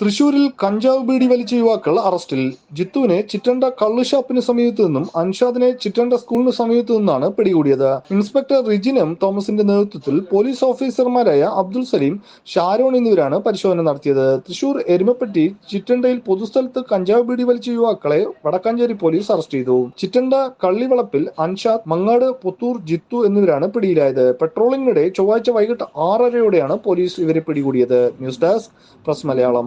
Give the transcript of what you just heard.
തൃശൂരിൽ കഞ്ചാവ് ബീഡി വലിച്ച യുവാക്കൾ അറസ്റ്റിൽ. ജിത്തുവിനെ ചിറ്റണ്ട കള്ളുഷാപ്പിന് സമീപത്ത് നിന്നും അൻഷാദിനെ ചിറ്റണ്ട സ്കൂളിന് സമീപത്ത് നിന്നാണ് പിടികൂടിയത്. ഇൻസ്പെക്ടർ റിജിനം തോമസിന്റെ നേതൃത്വത്തിൽ പോലീസ് ഓഫീസർമാരായ അബ്ദുൽ സലീം ഷാരോൺ എന്നിവരാണ് പരിശോധന നടത്തിയത്. തൃശൂർ എരുമപ്പെട്ടി ചിറ്റണ്ടയിൽ പൊതുസ്ഥലത്ത് കഞ്ചാവ് ബീഡി വലിച്ച യുവാക്കളെ വടക്കാഞ്ചേരി പോലീസ് അറസ്റ്റ് ചെയ്തു. ചിറ്റണ്ട കള്ളിവളപ്പിൽ അൻഷാദ് മങ്ങാട് പുത്തൂർ ജിത്തു എന്നിവരാണ് പിടിയിലായത്. പെട്രോളിംഗിനിടെ ചൊവ്വാഴ്ച വൈകിട്ട് ആറരയോടെയാണ് പോലീസ് ഇവരെ പിടികൂടിയത്. News desk press Malayalam.